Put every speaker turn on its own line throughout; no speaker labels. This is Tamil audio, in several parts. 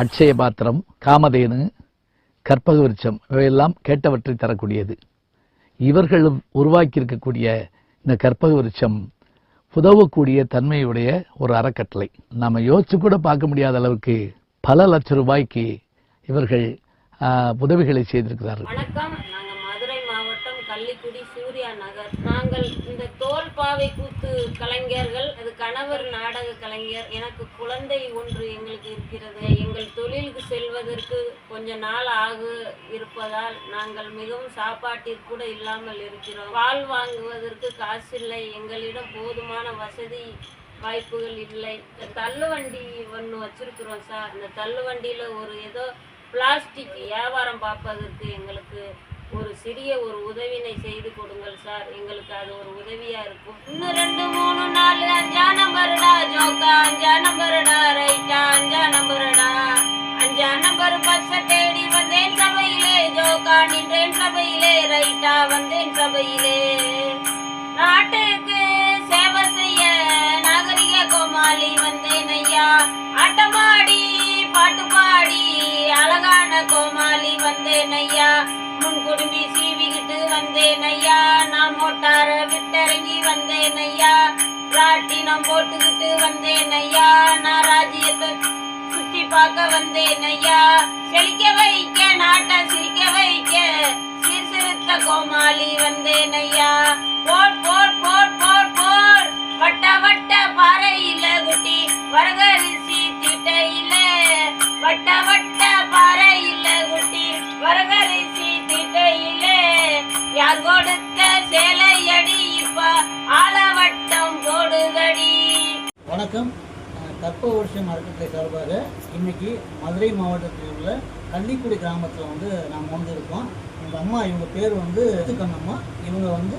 அட்சய பாத்திரம் காமதேனு கற்பக விருட்சம் இவையெல்லாம் கேட்டவற்றை தரக்கூடியது. இவர்களும் உருவாக்கியிருக்கக்கூடிய இந்த கற்பக விருட்சம் உதவக்கூடிய தன்மையுடைய ஒரு அறக்கட்டளை. நாம யோசிச்சு கூட பார்க்க முடியாத அளவுக்கு பல லட்சம் ரூபாய்க்கு இவர்கள் உதவிகளை செய்திருக்கிறார்கள்.
வணக்கம். நாங்கள் மதுரை மாவட்டம் கள்ளிக்குடி சூர்யா நகர். நாங்கள் இந்த தோல் பாவை கூத்து கலைஞர்கள் அது கணவர் நாடக கலைஞர் எனக்கு குழந்தை ஒன்று எங்களுக்கு இருக்கிறது. எங்கள் செல்வதற்கு கொஞ்ச நாள் ஆகு இருப்பதால் நாங்கள் மிகவும் சாப்பாட்டிற்கு கூட இல்லாமல் இருக்கிறோம். பால் வாங்குவதற்கு காசு இல்லை எங்களிடம் போதுமான வசதி வாய்ப்புகள் இல்லை. இந்த தள்ளுவண்டி ஒன்று வச்சிருக்கிறோம் சார். இந்த தள்ளுவண்டியில் ஒரு ஏதோ பிளாஸ்டிக் வியாபாரம் பார்ப்பதற்கு எங்களுக்கு ஒரு சிறிய ஒரு உதவினை செய்து கொடுங்கள் சார். எங்களுக்கு அது ஒரு உதவியாக இருக்கும். இன்னும் ரெண்டு மூணு நாலு அஞ்சா நம்பர். ஜோக்கா நின்றேன் சபையிலே ரைட்டா வந்தேன் சபையிலே. நாட்டுக்கு சேவை செய்ய நாகரிக கோமாளி வந்தேன் ஐயா. ஆட்டமாடி பாட்டு பாடி அழகான கோமாளி வந்தேன் ஐயா. முன் குடும்பி சீவிக்கிட்டு வந்தேன் ஐயா. நான் மோட்டார விட்டறங்கி வந்தேன் ஐயா. ராட்டினம் போட்டுக்கிட்டு வந்தேன் ஐயா. நான் ராஜ்யத்தை சுத்தி பார்க்க வந்தேன் ஐயா செழிக்க வைக்க நாட்டை சிரிக்க வைக்க சீர்திருத்த கோமாளி வந்தேன் ஐயா boat boat boat boat boat வட்ட வட்ட பாறை இல்ல குட்டி வரகரிசி இல்ல வட்ட வட்ட பாறை இல்ல குட்டி வரகரிசி திட்டையில. யார் கொடுத்த சேலையடி இப்ப ஆலவட்டம் போடுதடி.
வணக்கம். அஹ் கற்ப வருஷம் சார்பாக இன்னைக்கு மதுரை மாவட்டத்தில் உள்ள கள்ளிக்குடி கிராமத்தில் வந்து நாம் வந்து இருக்கோம் அம்மா இவங்க பேர் வந்து கண்ணம்மா இவங்க வந்து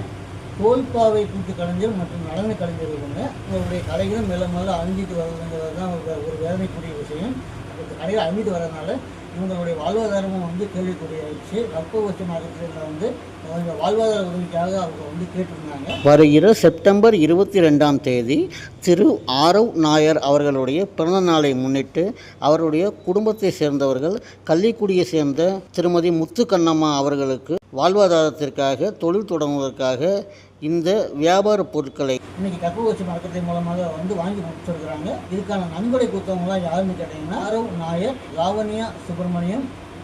தோல்பாவை கூட்டு கலைஞர் மற்றும் நடன கலைஞர் இவங்க. இவருடைய கலைகளும் மெல்ல மெல்ல அழிஞ்சிட்டு வருதுங்கிறது தான் ஒரு ஒரு வேதனைக்குரிய விஷயம். அந்த கலைகள் அழிஞ்சிட்டு வரதுனால இவங்களுடைய வாழ்வாதாரமும் வந்து கேள்விக்குறியாயிடுச்சு. கற்ப வருஷம் அறக்கட்டளையில் வந்து அவங்க வாழ்வாதார உதவிக்காக அவங்க வந்து கேட்டிருந்தாங்க.
வருகிற செப்டம்பர் இருபத்தி ரெண்டாம் தேதி திரு ஆரவ் நாயர் அவர்களுடைய பிறந்த நாளை முன்னிட்டு அவருடைய குடும்பத்தை சேர்ந்தவர்கள் கள்ளிக்குடியை சேர்ந்த திருமதி முத்துக்கண்ணம்மா அவர்களுக்கு வாழ்வாதாரத்திற்காக தொழில் தொடங்குவதற்காக இந்த வியாபார பொருட்களை
இன்னைக்கு கற்பவச்சு மரக்கட்டை மூலமாக வந்து வாங்கி கொடுத்துருக்குறாங்க இதுக்கான நன்கொடை கொடுத்தவங்களாம் யாருன்னு கேட்டிங்கன்னா ஆரவ் நாயர் லாவண்யா சுப்பிரமணியம்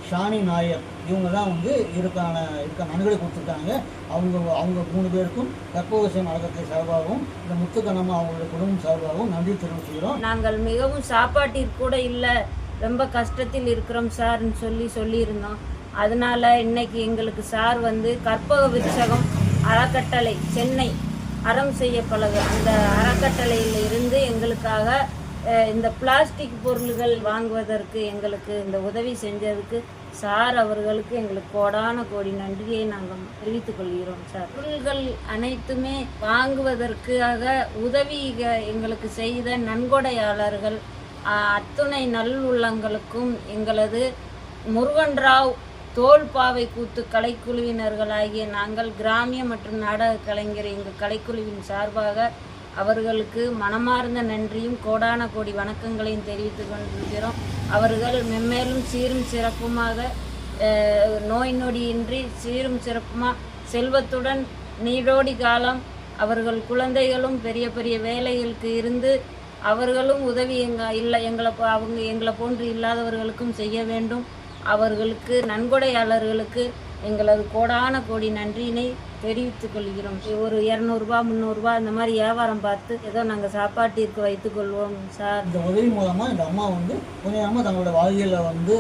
ஷானி நாயர். இவங்க தான் வந்து இதுக்கான இதுக்கான நன்கொடை கொடுத்துருக்காங்க. அவங்க அவங்க மூணு பேருக்கும் கற்பவசி மரக்கட்டளை சார்பாகவும் இந்த முத்துக்கண்ணம்மா அவங்களுடைய குடும்பம் சார்பாகவும் நன்றி தெரிவிச்சுக்கிறோம்.
நாங்கள் மிகவும் சாப்பாட்டிற்கு கூட இல்லை ரொம்ப கஷ்டத்தில் இருக்கிறோம் சார்னு சொல்லி சொல்லியிருந்தோம். அதனால இன்னைக்கு எங்களுக்கு சார் வந்து கற்பக விருட்சகம் அறக்கட்டளை சென்னை. அறம் செய்ய பழகு. அந்த அறக்கட்டளையில் இருந்து எங்களுக்காக இந்த பிளாஸ்டிக் பொருள்கள் வாங்குவதற்கு எங்களுக்கு இந்த உதவி செஞ்சதுக்கு சார் அவர்களுக்கு எங்களுக்கு கோடான கோடி நன்றியை நாங்கள் தெரிவித்துக் கொள்கிறோம் சார். பொருள்கள் அனைத்துமே வாங்குவதற்காக உதவி எங்களுக்கு செய்த நன்கொடையாளர்கள் அத்துணை நல்லுள்ளங்களுக்கும் எங்களது முருகன் ராவ் தோல்பாவை கூத்து கலைக்குழுவினர்களாகிய நாங்கள் கிராமிய மற்றும் நாடக கலைஞர் எங்கள் கலைக்குழுவின் சார்பாக அவர்களுக்கு மனமார்ந்த நன்றியும் கோடான கோடி வணக்கங்களையும் தெரிவித்துக் கொண்டிருக்கிறோம். அவர்கள் மென்மேலும் சீரும் சிறப்புமாக நோய் நொடியின்றி சீரும் சிறப்புமாக செல்வத்துடன் நீடோடி காலம் அவர்கள் குழந்தைகளும் பெரிய பெரிய வேலைகளுக்கு இருந்து அவர்களும் உதவி எங்க இல்லை எங்களை அவங்க எங்களை போன்று இல்லாதவர்களுக்கும் செய்ய வேண்டும். அவர்களுக்கு நன்கொடையாளர்களுக்கு எங்களது கோடான கோடி நன்றியினை தெரிவித்துக் கொள்கிறோம். ஒரு இரநூறுபா முந்நூறுரூபா இந்த மாதிரி வியாபாரம் பார்த்து ஏதோ நாங்கள் சாப்பாட்டிற்கு வைத்துக் கொள்வோம் சார்.
இந்த உதவி மூலமாக இந்த அம்மா வந்து கொஞ்சமாக தங்களோட வாழ்வியலில் வந்து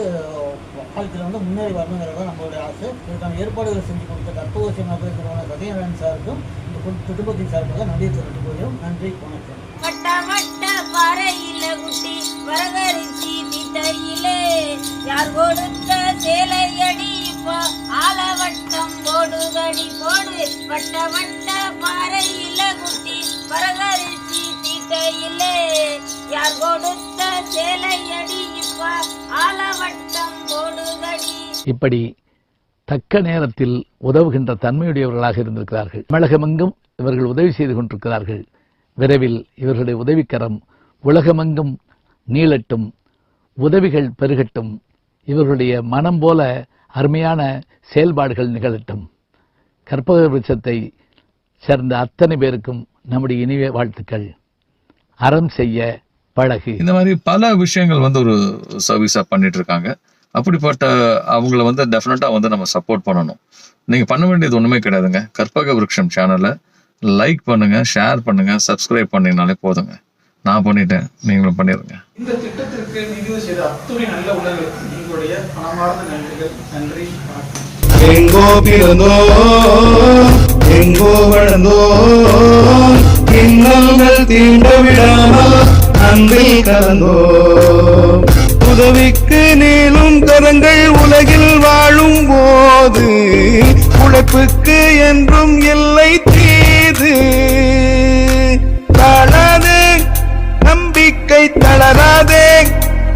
வாழ்க்கையில் வந்து முன்னேறி வரணுங்கிறது தான் நம்மளுடைய ஆசை. இதுக்கான ஏற்பாடுகள் செஞ்சு கொடுத்த கற்பகோசி மக்கள் நிறுவன சத்யநாராயணன் சாருக்கும் இந்த குடும்ப- குடும்பத்தின் சார்பாக நன்றி தெரிவித்துக் கொள்கிறோம். நன்றி வணக்கம்.
வட்ட வட்ட பாறையில யார் கொடுத்த சேலையடி இப்போ ஆலவட்டம் போடுதடி போடு. வட்ட வட்ட பாறையில குட்டி வரகரிசி திட்டையிலே யார் கொடுத்த சேலையடி இப்போ ஆலவட்டம் போடுதடி.
இப்படி தக்க நேரத்தில் உதவுகின்ற தன்மையுடையவர்களாக இருந்திருக்கிறார்கள். தமிழகமெங்கும் இவர்கள் உதவி செய்து கொண்டிருக்கிறார்கள். விரைவில் இவர்களுடைய உதவிக்கரம் உலகமெங்கும் நீளட்டும் உதவிகள் பெருகட்டும் இவர்களுடைய மனம் போல அருமையான செயல்பாடுகள் நிகழட்டும். கற்பக விருட்சத்தை சேர்ந்த அத்தனை பேருக்கும் நம்முடைய இனிய வாழ்த்துக்கள். அறம் செய்ய பழகு.
இந்த மாதிரி பல விஷயங்கள் வந்து ஒரு சர்வீஸா பண்ணிட்டு இருக்காங்க அப்படிப்பட்ட அவங்கள வந்து டெஃபினட்டா வந்து நம்ம சப்போர்ட் பண்ணணும். நீங்க பண்ண வேண்டியது ஒண்ணுமே கிடையாதுங்க. கற்பக விருட்சம் சேனலை லைக் பண்ணுங்க ஷேர் பண்ணுங்க சப்ஸ்கிரைப் பண்ணீங்கனாலே போதுங்க. நான் பண்ணிட்டேன். நீங்களும் பண்ணிருங்க.
இந்த திட்டத்திற்கு நிதி செய்த அத்துணை நல்ல உள்ளங்களுக்கு எங்களுடைய மனமார்ந்த நன்றிகள். நன்றி
எங்கோ பிறந்தோம் எங்கோ வளர்ந்தோம் இன்னல்கள் தீண்ட விடாமல் அன்பில் கலந்தோம் உதவிக்கு நீளும் கரங்கள் உலகில் வாழும் போது உழைப்புக்கு என்றும் எல்லை